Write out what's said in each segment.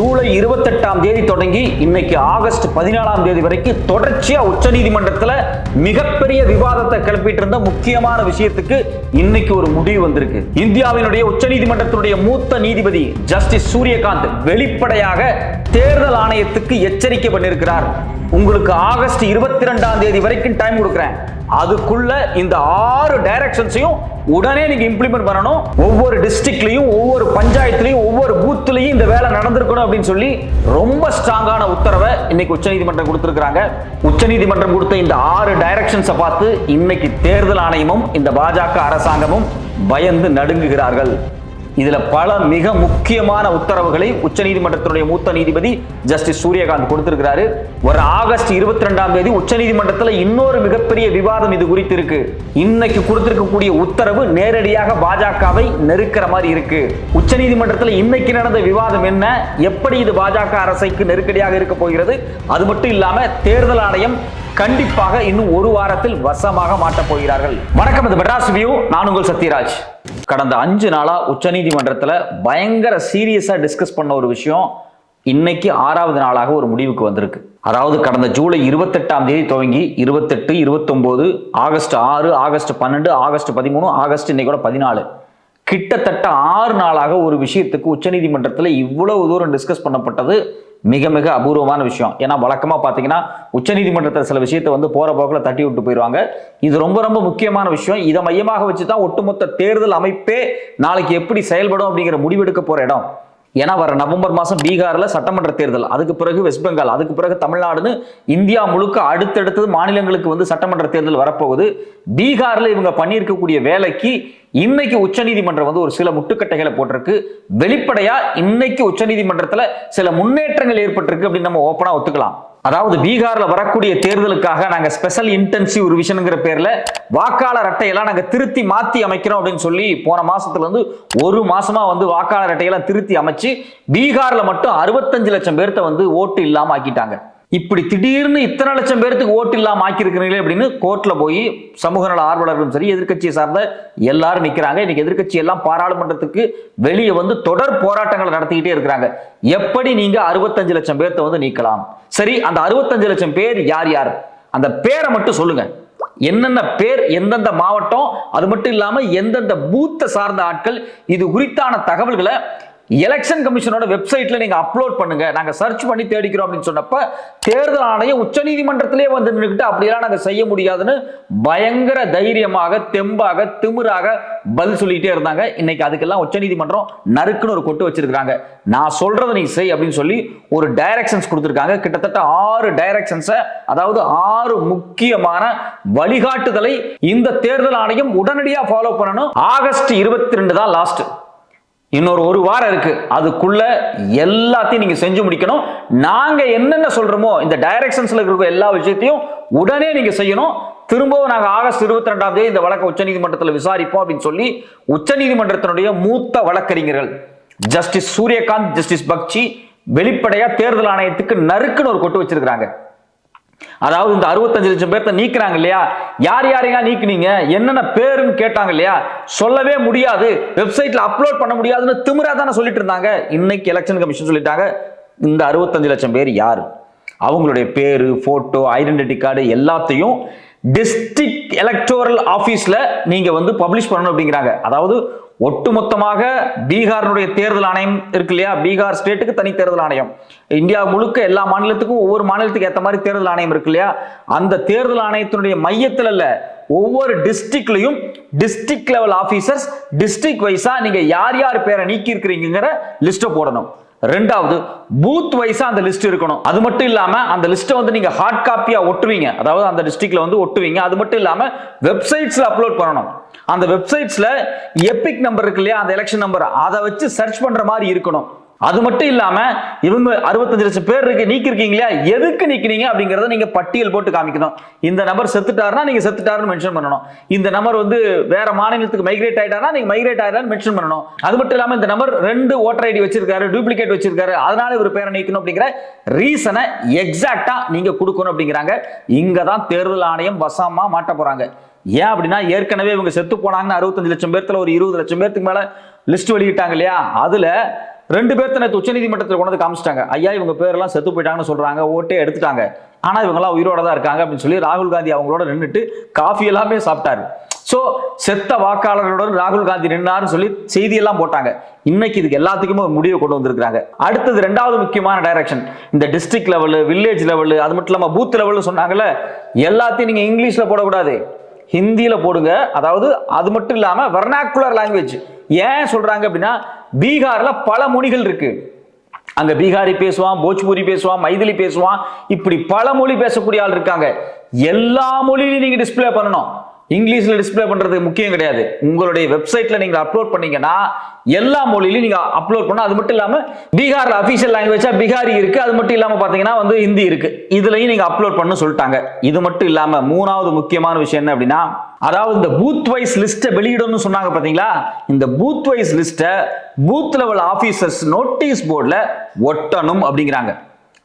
ஜூலை இருபத்தெட்டாம் தேதி தொடங்கி இன்னைக்கு ஆகஸ்ட் பதினாலாம் தேதி வரைக்கும் தொடர்ச்சியா உச்சநீதிமன்றத்துல மிகப்பெரிய விவாதத்தை கிளப்பிட்டு இருந்த முக்கியமான விஷயத்துக்கு இன்னைக்கு ஒரு முடிவு வந்திருக்கு. இந்தியாவினுடைய உச்சநீதிமன்றத்தினுடைய மூத்த நீதிபதி ஜஸ்டிஸ் சூரியகாந்த் வெளிப்படையாக தேர்தல் ஆணையத்துக்கு எச்சரிக்கை பண்ணியிருக்கிறார் உங்களுக்கு ஆகஸ்ட் இருபத்தி ரெண்டாம் தேதி வரைக்கும் டைம் கொடுக்குறேன். அதுக்குள்ள இந்த ஆறு டைரக்ஷன்ஸையும் உடனே நீங்க இம்ப்ளிமெண்ட் பண்ணணும். ஒவ்வொரு டிஸ்ட்ரிக்ட்லயும் ஒவ்வொரு பஞ்சாயத்துலயும் ஒவ்வொரு பூத்துலையும் இந்த வேலை நடந்திருக்கணும் அப்படின்னு சொல்லி ரொம்ப ஸ்ட்ராங்கான உத்தரவை இன்னைக்கு உச்சநீதிமன்றம் கொடுத்திருக்காங்க உச்சநீதிமன்றம் கொடுத்த இந்த ஆறு டைரக்ஷன்ஸை பார்த்து இன்னைக்கு தேர்தல் ஆணையமும் இந்த பாஜக அரசாங்கமும் பயந்து நடுங்குகிறார்கள். இதுல பல மிக முக்கியமான உத்தரவுகளை உச்சநீதிமன்றத்தினுடைய மூத்த நீதிபதி ஜஸ்டிஸ் சூரியகாந்த் கொடுத்திருக்கிறாரு. ஒரு ஆகஸ்ட் இருபத்தி ரெண்டாம் தேதி உச்சநீதிமன்றத்தில் இன்னொரு மிகப்பெரிய விவாதம் இது குறித்து இருக்கு. இன்னைக்கு கொடுத்திருக்கக்கூடிய உத்தரவு நேரடியாக பாஜகவை நெருக்கிற மாதிரி இருக்கு. உச்சநீதிமன்றத்தில் இன்னைக்கு நடந்த விவாதம் என்ன? எப்படி இது பாஜக அரசுக்கு நெருக்கடியாக இருக்க போகிறது? அது மட்டும் இல்லாம தேர்தல் ஆணையம் கண்டிப்பாக இன்னும் ஒரு வாரத்தில் வசமாக மாட்டப் போகிறார்கள். வணக்கம் இது மெட்ராஸ் வியூ நான் உங்கள் சத்யராஜ். கடந்த அஞ்சு நாளா உச்சநீதிமன்றத்துல பயங்கர சீரியஸா டிஸ்கஸ் பண்ண ஒரு விஷயம் இன்னைக்கு ஆறாவது நாளாக ஒரு முடிவுக்கு வந்திருக்கு. அதாவது கடந்த ஜூலை இருபத்தெட்டாம் தேதி துவங்கி இருபத்தெட்டு இருபத்தொம்போது ஆகஸ்ட் ஆறு ஆகஸ்ட் பன்னெண்டு ஆகஸ்ட் பதிமூணு ஆகஸ்ட் இன்னைக்கு பதினாலு. கிட்டத்தட்ட ஆறு நாளாக ஒரு விஷயத்துக்கு உச்சநீதிமன்றத்தில் இவ்வளவு தூரம் டிஸ்கஸ் பண்ணப்பட்டது. மிக மிக அபூர்வமான விஷயம். ஏன்னா வழக்கமாக பார்த்தீங்கன்னா உச்சநீதிமன்றத்தில் சில விஷயத்தை வந்து போகிற போக்கில் தட்டி விட்டு போயிடுவாங்க இது ரொம்ப ரொம்ப முக்கியமான விஷயம். இதை மையமாக வச்சு தான் ஒட்டுமொத்த தேர்தல் அமைப்பே நாளைக்கு எப்படி செயல்படும் அப்படிங்கிற முடிவெடுக்க போகிற இடம். ஏன்னா வர நவம்பர் மாதம் பீகாரில் சட்டமன்ற தேர்தல். அதுக்கு பிறகு வெஸ்ட் பெங்கால். அதுக்கு பிறகு தமிழ்நாடுன்னு இந்தியா முழுக்க அடுத்தடுத்தது மாநிலங்களுக்கு வந்து சட்டமன்ற தேர்தல் வரப்போகுது. பீகாரில் இவங்க பண்ணியிருக்கக்கூடிய வேலைக்கு இன்னைக்கு உச்சநீதிமன்றம் வந்து ஒரு சில முட்டுக்கட்டைகளை போட்டிருக்கு. வெளிப்படையா இன்னைக்கு உச்சநீதிமன்றத்துல சில முன்னேற்றங்கள் ஏற்பட்டிருக்கு அப்படின்னு நம்ம ஓப்பனா ஒத்துக்கலாம். அதாவது பீகார்ல வரக்கூடிய தேர்தலுக்காக நாங்க ஸ்பெஷல் இன்டென்சிவ் ரிவிஷனுங்கிற பேர்ல வாக்காளர் அட்டையெல்லாம் நாங்க திருத்தி மாத்தி அமைக்கிறோம் அப்படின்னு சொல்லி போன மாசத்துல இருந்து ஒரு மாசமா வந்து வாக்காளர் அட்டையெல்லாம் திருத்தி அமைச்சு பீகார்ல மட்டும் அறுபத்தஞ்சு லட்சம் பேர்த்த வந்து ஓட்டு இல்லாம ஆக்கிட்டாங்க. இப்படி திடீர்னு இத்தனை லட்சம் பேர்த்துக்கு ஓட்டு இல்லாமல் ஆக்கியிருக்கிறீங்களே அப்படின்னு கோர்ட்டில் போய் சமூக நல ஆர்வலர்களும் சரி எதிர்க்கட்சியை சார்ந்த எல்லாரும் நிற்கிறாங்க இன்னைக்கு எதிர்கட்சி எல்லாம் பாராளுமன்றத்துக்கு வெளியே வந்து தொடர் போராட்டங்களை நடத்திக்கிட்டே இருக்கிறாங்க. எப்படி நீங்கள் அறுபத்தஞ்சு லட்சம் பேர்த்த வந்து நீக்கலாம்? சரி அந்த அறுபத்தஞ்சு லட்சம் பேர் யார் யார்? அந்த பேரை மட்டும் சொல்லுங்க. என்னென்ன பேர் எந்தெந்த மாவட்டம் அது மட்டும் இல்லாமல் எந்தெந்த பூத்தை சார்ந்த ஆட்கள் இது குறித்தான தகவல்களை எலெக்ஷன் கமிஷனோட வெப்சைட்ல நீங்க அப்லோட் பண்ணுங்க. நாங்க சர்ச் பண்ணி தேடிக்கிறோம் அப்படின்னு சொன்னப்ப தேர்தல் ஆணையம் உச்சநீதிமன்றத்திலே வந்து நின்றுக்கிட்டு அப்படியெல்லாம் நாங்க செய்ய முடியாதுன்னு பயங்கர தைரியமாக தெம்பாக திமிராக பதில் சொல்லிட்டே இருந்தாங்க. இன்னைக்கு அதுக்கெல்லாம் உச்சநீதிமன்றம் நறுக்குன்னு ஒரு கொட்டு வச்சிருக்காங்க. நான் சொல்றதை நீ செய் அப்படின்னு சொல்லி ஒரு டைரக்ஷன்ஸ் கொடுத்துருக்காங்க. கிட்டத்தட்ட ஆறு டைரக்ஷன்ஸை அதாவது ஆறு முக்கியமான வழிகாட்டுதலை இந்த தேர்தல் ஆணையம் உடனடியாக ஃபாலோ பண்ணணும். ஆகஸ்ட் இருபத்தி ரெண்டு தான் லாஸ்ட் இன்னொரு ஒரு வாரம் இருக்கு. அதுக்குள்ள எல்லாத்தையும் நீங்க செஞ்சு முடிக்கணும். நாங்க என்னென்ன சொல்றோமோ இந்த டைரக்ஷன்ஸ்ல இருக்க எல்லா விஷயத்தையும் உடனே நீங்க செய்யணும். திரும்பவும் நாங்கள் ஆகஸ்ட் இருபத்தி ரெண்டாம் தேதி இந்த வழக்கை உச்சநீதிமன்றத்தில் விசாரிப்போம் அப்படின்னு சொல்லி உச்சநீதிமன்றத்தினுடைய மூத்த வழக்கறிஞர்கள் ஜஸ்டிஸ் சூரியகாந்த் ஜஸ்டிஸ் பக்சி வெளிப்படையா தேர்தல் ஆணையத்துக்கு நறுக்குன்னு ஒரு கொட்டு வச்சிருக்கிறாங்க. அதாவது இந்த அறுபத்தஞ்சு லட்சம் பேர்த்த நீக்குறாங்க இல்லையா? யார் யாரையா நீக்குனீங்க? என்னென்ன பேருன்னு கேட்டாங்க இல்லையா? சொல்லவே முடியாது. வெப்சைட்ல அப்லோட் பண்ண முடியாதுன்னு திமிரா தானே சொல்லிட்டு இருந்தாங்க. இன்னைக்கு எலெக்ஷன் கமிஷன் சொல்லிட்டாங்க இந்த அறுபத்தஞ்சு லட்சம் பேர் யார்? அவங்களுடைய பேரு போட்டோ ஐடென்டிட்டி கார்டு எல்லாத்தையும் டிஸ்ட்ரிக்ட் எலக்டோரல் ஆஃபீஸில் நீங்கள் வந்து பப்ளிஷ் பண்ணணும் அப்படிங்கிறாங்க. அதாவது ஒட்டுமொத்தமாக பீகாரினுடைய தேர்தல் ஆணையம் இருக்கு இல்லையா? பீகார் ஸ்டேட்டுக்கு தனி தேர்தல் ஆணையம். இந்தியா முழுக்க எல்லா மாநிலத்துக்கும் ஒவ்வொரு மாநிலத்துக்கு ஏற்ற மாதிரி தேர்தல் ஆணையம் இருக்கு இல்லையா? அந்த தேர்தல் ஆணையத்தினுடைய மையத்தில் அல்ல ஒவ்வொரு டிஸ்ட்ரிக்ட்லையும் டிஸ்ட்ரிக்ட் லெவல் ஆஃபீஸர்ஸ் டிஸ்ட்ரிக்ட் வைஸா நீங்க யார் யார் பேரை நீக்கி இருக்கிறீங்கிற லிஸ்ட்டை போடணும். ரெண்டாவது பூத் வைஸா அந்த லிஸ்ட் இருக்கணும். அது மட்டும் இல்லாம அந்த லிஸ்ட்டை வந்து நீங்க ஹார்ட் காப்பியா ஒட்டுவீங்க. அதாவது அந்த டிஸ்ட்ரிக்ட்ல வந்து ஒட்டுவீங்க. அது மட்டும் இல்லாம வெப்சைட்ஸ்ல அப்லோட் பண்ணணும். அந்த வெப்சைட்ஸ்ல எபிக் நம்பர் இருக்கு இல்லையா? அந்த எலெக்ஷன் நம்பர் அதை வச்சு சர்ச் பண்ற மாதிரி இருக்கணும். அது மட்டும் இல்லாம இவங்க அறுபத்தஞ்சு லட்சம் பேர் இருக்கு நீக்கிருக்கீங்க இல்லையா எதுக்கு நீக்கினீங்க அப்படிங்கறத நீங்க பட்டியல் போட்டு காமிக்கணும். இந்த நபர் செத்துட்டாருன்னா நீங்க செத்துட்டாருன்னு மென்ஷன் பண்ணணும். இந்த நபர் வந்து வேற மாநிலத்துக்கு மைக்ரேட் ஆயிட்டாருன்னா நீங்க மைக்ரேட் ஆயிட்டாருன்னு மென்ஷன் பண்ணணும். அது மட்டும் இல்லாம இந்த நபர் ரெண்டு ஓட்டர் ஐடி வச்சிருக்காரு டூப்ளிகேட் வச்சிருக்காரு அதனால இவர் பேரை நீக்கணும் அப்படிங்கிற ரீசனை எக்ஸாக்டா நீங்க கொடுக்கணும் அப்படிங்கிறாங்க. இங்க தான் தேர்தல் ஆணையம் வசமா மாட்ட போறாங்க. ஏன் அப்படின்னா ஏற்கனவே இவங்க செத்து போனாங்கன்னு அறுபத்தஞ்சு லட்சம் பேர்த்துல ஒரு இருபது லட்சம் பேர்த்துக்கு மேல லிஸ்ட் வெளியிட்டாங்க இல்லையா? அதுல ரெண்டு பேர்த்த நேற்று உச்சநீதிமன்றத்தில் கொண்டு வந்து காமிச்சிட்டாங்க. ஐயா இவங்க பேரெல்லாம் செத்து போயிட்டாங்கன்னு சொல்றாங்க ஓட்டே எடுத்துட்டாங்க. ஆனால் இவங்கெல்லாம் உயிரோட தான் இருக்காங்க அப்படின்னு சொல்லி ராகுல் காந்தி அவங்களோட நின்றுட்டு காஃபி எல்லாமே சாப்பிட்டாரு. ஸோ செத்த வாக்காளர்களுடன் ராகுல் காந்தி நின்னாருன்னு சொல்லி செய்தியெல்லாம் போட்டாங்க. இன்னைக்கு இதுக்கு எல்லாத்துக்குமே ஒரு முடிவு கொண்டு வந்திருக்காங்க அடுத்தது ரெண்டாவது முக்கியமான டைரக்ஷன் இந்த டிஸ்ட்ரிக்ட் லெவலு வில்லேஜ் லெவலு அது மட்டும் இல்லாமல் பூத் லெவல்னு சொன்னாங்கல்ல எல்லாத்தையும் நீங்கள் இங்கிலீஷில் போடக்கூடாது. ஹிந்தியில் போடுங்க. அதாவது அது மட்டும் இல்லாமல் வெர்னாக்குலர் லாங்குவேஜ் ஏன் சொல்கிறாங்க அப்படின்னா பீகார்ல பல மொழிகள் இருக்கு. அங்க பீகாரி பேசுவான் போஜ்பூரி பேசுவான் மைதிலி பேசுவான். இப்படி பல மொழி பேசக்கூடிய ஆள் இருக்காங்க. எல்லா மொழியிலையும் நீங்க டிஸ்ப்ளே பண்ணணும். இங்கிலீஷில் டிஸ்ப்ளே பண்ணுறது முக்கியம் கிடையாது. உங்களுடைய வெப்சைட்டில் நீங்கள் அப்லோட் பண்ணீங்கன்னா எல்லா மொழியிலையும் நீங்கள் அப்லோட் பண்ணால் அது மட்டும் இல்லாமல் பீகாரில் அஃபீஷியல் லாங்குவேஜாக பீகாரி இருக்குது அது மட்டும் இல்லாமல் பார்த்தீங்கன்னா வந்து ஹிந்தி இருக்குது இதுலையும் நீங்கள் அப்லோட் பண்ண சொல்லிட்டாங்க. இது மட்டும் இல்லாமல் மூணாவது முக்கியமான விஷயம் என்ன அப்படின்னா அதாவது இந்த பூத் வைஸ் லிஸ்ட்டை வெளியிடணும்னு சொன்னாங்க பார்த்தீங்களா இந்த பூத் வைஸ் லிஸ்ட்டை பூத் லெவல் ஆஃபீஸர்ஸ் நோட்டீஸ் போர்டில் ஒட்டணும் அப்படிங்கிறாங்க.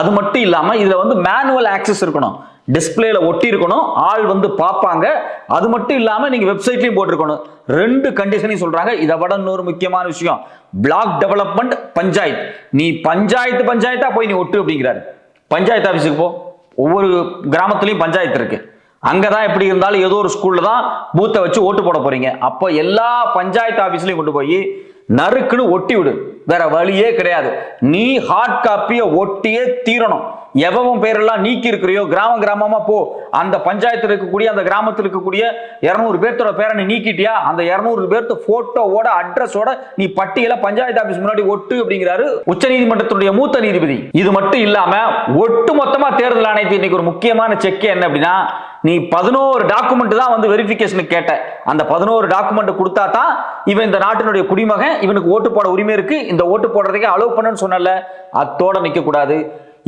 அது மட்டும் இல்லாமல் இதில் வந்து மேனுவல் ஆக்சஸ் இருக்கணும். டிஸ்பிளேல ஒட்டி இருக்கணும் ஆள் வந்து பார்ப்பாங்க. அது மட்டும் இல்லாம நீங்க வெப்சைட்லயும் போட்டிருக்கணும். ரெண்டு கண்டிஷனையும் சொல்றாங்க. இதை விட இன்னொரு முக்கியமான விஷயம். Block development panchayat. நீ பஞ்சாயத்து பஞ்சாயத்தா போய் நீ ஒட்டு அப்படிங்கிறாரு. பஞ்சாயத்து ஆஃபீஸுக்கு போ. ஒவ்வொரு கிராமத்துலயும் பஞ்சாயத்து இருக்கு. அங்கதான் எப்படி இருந்தாலும் ஏதோ ஒரு ஸ்கூல்ல தான் பூத்தை வச்சு ஓட்டு போட போறீங்க. அப்போ எல்லா பஞ்சாயத்து ஆபீஸ்லயும் கொண்டு போய் நறுக்குன்னு ஒட்டி விடு. வேற வழியே கிடையாது. நீ ஹார்ட் காப்பியை ஒட்டியே தீரணும். எவன் பேரெல்லாம் நீக்கி இருக்கிறியோ கிராம கிராமமா போ. அந்த பஞ்சாயத்தில் இருக்கக்கூடிய அந்த கிராமத்தில் இருக்கக்கூடிய இரநூறு பேர்த்தோட பேரை நீ நீக்கிட்டியா? அந்த இரநூறு பேர்த்த போட்டோவோட அட்ரஸோட நீ பட்டியல பஞ்சாயத்து ஆபீஸ் முன்னாடி ஒட்டு அப்படிங்கிறாரு உச்சநீதிமன்றத்துடைய மூத்த நீதிபதி. இது மட்டும் இல்லாம ஒட்டு மொத்தமா தேர்தல் ஆணையத்து இன்னைக்கு ஒரு முக்கியமான செக் என்ன அப்படின்னா நீ பதினோரு டாக்குமெண்ட் தான் வந்து வெரிஃபிகேஷனுக்கு கேட்ட. அந்த பதினோரு டாக்குமெண்ட் கொடுத்தா தான் இவன் இந்த நாட்டினுடைய குடிமகன் இவனுக்கு ஓட்டு போட உரிமை இருக்கு. இந்த ஓட்டு போடுறதுக்கே அலோவ் பண்ணுன்னு சொன்னல அத்தோட நிற்க கூடாது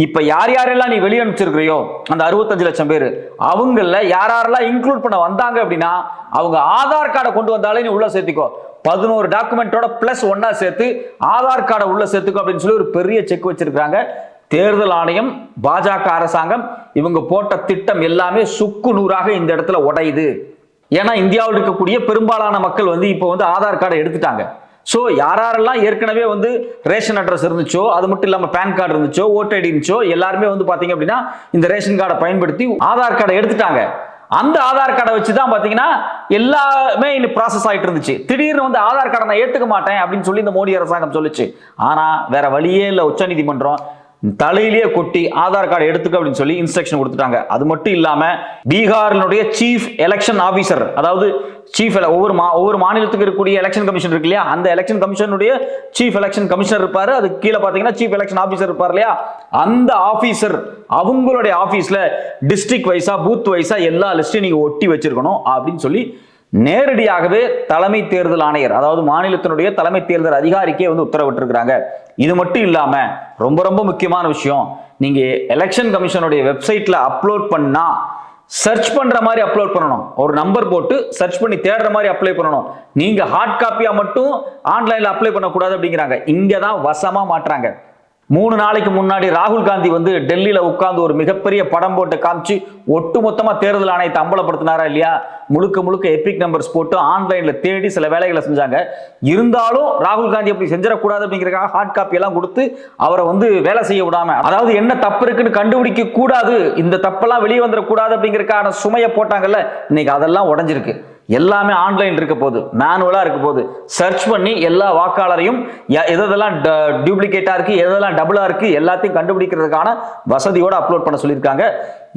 இப்ப யார் யாரெல்லாம் நீ வெளியே அனுப்பிச்சிருக்கிறியோ அந்த அறுபத்தஞ்சு லட்சம் பேர் அவங்கள யார் யாரெல்லாம் இன்க்ளூட் பண்ண வந்தாங்க அப்படின்னா அவங்க ஆதார் கார்டை கொண்டு வந்தாலே நீ உள்ள சேர்த்துக்கோ. பதினோரு டாக்குமெண்ட்டோட பிளஸ் ஒன்னா சேர்த்து ஆதார் கார்டை உள்ள சேர்த்துக்கோ அப்படின்னு சொல்லி ஒரு பெரிய செக் வச்சிருக்காங்க தேர்தல் ஆணையம் பாஜக அரசாங்கம் இவங்க போட்ட திட்டம் எல்லாமே சுக்கு நூறாக இந்த இடத்துல உடையுது. ஏன்னா இந்தியாவில் இருக்கக்கூடிய பெரும்பாலான மக்கள் வந்து இப்போ வந்து ஆதார் கார்டை எடுத்துட்டாங்க. ஸோ யாரெல்லாம் ஏற்கனவே வந்து ரேஷன் அட்ரஸ் இருந்துச்சோ அது மட்டும் இல்லாமல் பேன் கார்டு இருந்துச்சோ ஓட்டு ஐடி இருந்துச்சோ எல்லாருமே வந்து பார்த்தீங்க அப்படின்னா இந்த ரேஷன் கார்டை பயன்படுத்தி ஆதார் கார்டை எடுத்துட்டாங்க. அந்த ஆதார் கார்டை வச்சு தான் பார்த்தீங்கன்னா எல்லாமே இன்னும் ப்ராசஸ் ஆகிட்டு இருந்துச்சு. திடீர்னு வந்து ஆதார் கார்டை நான் ஏற்றுக்க மாட்டேன் அப்படின்னு சொல்லி இந்த மோடி அரசாங்கம் சொல்லுச்சு. ஆனால் வேற வழியே இல்லை. உச்சநீதிமன்றம் தலையிலேயே கொட்டி ஆதார் கார்டு எடுத்துக்க அப்படின்னு சொல்லி இன்ஸ்ட்ரக்ஷன் கொடுத்துட்டாங்க. அது மட்டும் இல்லாம பீகாரினுடைய சீஃப் எலெக்ஷன் ஆபீசர் அதாவது சீஃப் ஒவ்வொரு மா ஒவ்வொரு மாநிலத்துக்கு இருக்கக்கூடிய எலெக்ஷன் கமிஷன் இருக்கு இல்லையா? அந்த எலெக்ஷன் கமிஷனுடைய சீஃப் எலெக்ஷன் கமிஷனர் இருப்பாரு. அது கீழே பாத்தீங்கன்னா சீஃப் எலெக்ஷன் ஆபீசர் இருப்பார் இல்லையா? அந்த ஆபீசர் அவங்களுடைய ஆபீஸ்ல டிஸ்ட்ரிக்ட் வைஸா பூத் வைஸா எல்லா லிஸ்டையும் நீங்க ஒட்டி வச்சிருக்கணும் அப்படின்னு சொல்லி நேரடியாகவே தலைமை தேர்தல் ஆணையர் அதாவது மாநிலத்தினுடைய தலைமை தேர்தல் அதிகாரிக்கே வந்து உத்தரவிட்டிருக்கிறாங்க. இது மட்டும் இல்லாம ரொம்ப ரொம்ப முக்கியமான விஷயம் நீங்க எலெக்ஷன் கமிஷனுடைய வெப்சைட்ல அப்லோட் பண்ணா சர்ச் பண்ற மாதிரி அப்லோட் பண்ணணும். ஒரு நம்பர் போட்டு சர்ச் பண்ணி தேடுற மாதிரி அப்ளை பண்ணணும். நீங்க ஹார்ட் காப்பியா மட்டும் ஆன்லைன்ல அப்ளை பண்ணக்கூடாது அப்படிங்கிறாங்க. இங்க தான் வசமா மாட்டுறாங்க. மூணு நாளைக்கு முன்னாடி ராகுல் காந்தி வந்து டெல்லியில உட்கார்ந்து ஒரு மிகப்பெரிய படம் போட்டு காமிச்சு ஒட்டுமொத்தமா தேர்தல் ஆணையத்தை அம்பலப்படுத்தினாரா இல்லையா? முழுக்க முழுக்க எபிக் நம்பர்ஸ் போட்டு ஆன்லைன்ல தேடி சில வேலைகளை செஞ்சாங்க. இருந்தாலும் ராகுல் காந்தி அப்படி செஞ்சிடக்கூடாது அப்படிங்கிறக்காக ஹார்ட் காப்பி எல்லாம் கொடுத்து அவரை வந்து வேலை செய்ய விடாம அதாவது என்ன தப்பு இருக்குன்னு கண்டுபிடிக்க கூடாது இந்த தப்பெல்லாம் வெளியே வந்துடக்கூடாது அப்படிங்கிறதுக்கான சுமையை போட்டாங்கல்ல இன்னைக்கு அதெல்லாம் உடஞ்சிருக்கு. எல்லாமே ஆன்லைன் இருக்க போகுது மேனுவலா இருக்க போகுது. சர்ச் பண்ணி எல்லா வாக்காளரையும் எதெல்லாம் டூப்ளிகேட்டா இருக்கு எதெல்லாம் டபுளா இருக்கு எல்லாத்தையும் கண்டுபிடிக்கிறதுக்கான வசதியோட அப்லோட் பண்ண சொல்லியிருக்காங்க.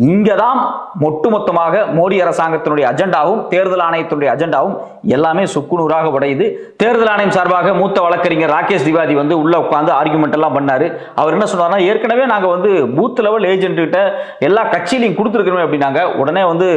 இங்கதான் ஒட்டுமொத்தமாக மோடி அரசாங்கத்தினுடைய அஜெண்டாவும் தேர்தல் ஆணையத்தினுடைய அஜெண்டாவும் எல்லாமே சுக்குநூறாக உடையுது. தேர்தல் ஆணையம் சார்பாக மூத்த வழக்கறிஞர் ராகேஷ் திவாதி வந்து உள்ள உட்காந்து ஆர்குமெண்ட் எல்லாம் பண்ணாரு. அவர் என்ன சொன்னார்னா ஏற்கனவே நாங்க வந்து பூத் லெவல் ஏஜென்ட் கிட்ட எல்லா கட்சியிலையும் கொடுத்துருக்கோமே அப்படின்னாங்க. உடனே வந்து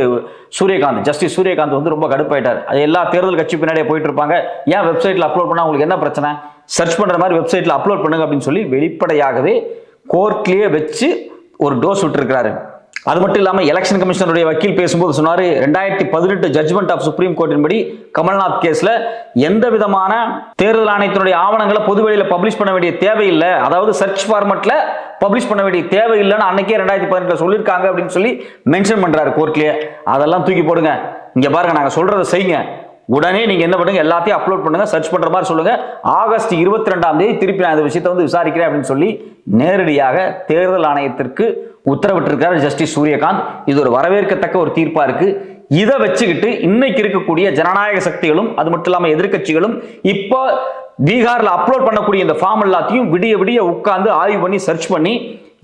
சூரியகாந்த் ஜஸ்டிஸ் சூரியகாந்த் வந்து ரொம்ப கடுப்பாயிட்டார். அது எல்லா தேர்தல் கட்சி பின்னாடியே போயிட்டு இருப்பாங்க. ஏன் வெப்சைட்ல அப்லோட் பண்ணா உங்களுக்கு என்ன பிரச்சனை? சர்ச் பண்ற மாதிரி வெப்சைட்ல அப்லோட் பண்ணுங்க அப்படின்னு சொல்லி வெளிப்படையாகவே கோர்ட்லயே வச்சு ஒரு டோஸ் விட்டுருக்கிறாரு. அது மட்டும் இல்லாமல் எலெக்ஷன் கமிஷனருடைய வக்கீல் பேசும்போது சொன்னார் ரெண்டாயிரத்தி பதினெட்டு ஜட்ஜ்மெண்ட் ஆஃப் சுப்ரீம் கோர்ட்டின்படி கமல்நாத் கேஸில் எந்த விதமான தேர்தல் ஆணையத்தினுடைய ஆவணங்களை பொதுவெளியில் பப்ளிஷ் பண்ண வேண்டிய தேவையில்லை. அதாவது சர்ச் ஃபார்மெட்டில் பப்ளிஷ் பண்ண வேண்டிய தேவையில்லைன்னு அன்னைக்கே ரெண்டாயிரத்தி பதினெட்டில் சொல்லியிருக்காங்க அப்படின்னு சொல்லி மென்ஷன் பண்ணுறாரு கோர்ட்லேயே அதெல்லாம் தூக்கி போடுங்க. இங்கே பாருங்க நாங்கள் சொல்கிறத செய்யுங்க. உடனே நீங்க என்ன பண்ணுங்க? எல்லாத்தையும் அப்லோட் பண்ணுங்க. சர்ச் பண்ற மாதிரி சொல்லுங்க. ஆகஸ்ட் இருபத்தி ரெண்டாம் தேதி திருப்பி நான் இந்த விஷயத்தை வந்து விசாரிக்கிறேன் அப்படின்னு சொல்லி நேரடியாக தேர்தல் ஆணையத்திற்கு உத்தரவிட்டிருக்காரு ஜஸ்டிஸ் சூரியகாந்த். இது ஒரு வரவேற்கத்தக்க ஒரு தீர்ப்பா இருக்கு. இதை வச்சுக்கிட்டு இன்னைக்கு இருக்கக்கூடிய ஜனநாயக சக்திகளும் அது மட்டும் இல்லாம எதிர்க்கட்சிகளும் இப்போ பீகார்ல அப்லோட் பண்ணக்கூடிய இந்த ஃபார்ம் எல்லாத்தையும் விடிய விடிய உட்காந்து ஆய்வு பண்ணி சர்ச் பண்ணி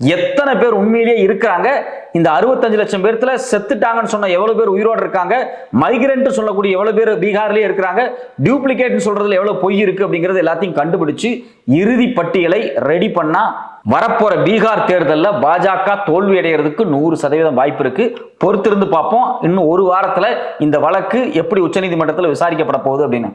எத்தனை பேர் உண்மையிலேயே இருக்கிறாங்க? இந்த அறுபத்தஞ்சு லட்சம் பேர்த்துல செத்துட்டாங்கன்னு சொன்ன எவ்வளவு பேர் உயிரோடு இருக்காங்க? மைக்ரெண்ட் சொல்லக்கூடிய எவ்வளவு பேர் பீகார்லயே இருக்கிறாங்க? டூப்ளிகேட்னு சொல்றதுல எவ்வளவு பொய் இருக்கு அப்படிங்கறது எல்லாத்தையும் கண்டுபிடிச்சு இறுதி பட்டியலை ரெடி பண்ணா வரப்போற பீகார் தேர்தலில் பாஜக தோல்வி அடைகிறதுக்கு நூறு சதவீதம் வாய்ப்பு இருக்கு. பொறுத்திருந்து பார்ப்போம். இன்னும் ஒரு வாரத்துல இந்த வழக்கு எப்படி உச்சநீதிமன்றத்தில் விசாரிக்கப்பட போகுது அப்படின்னு.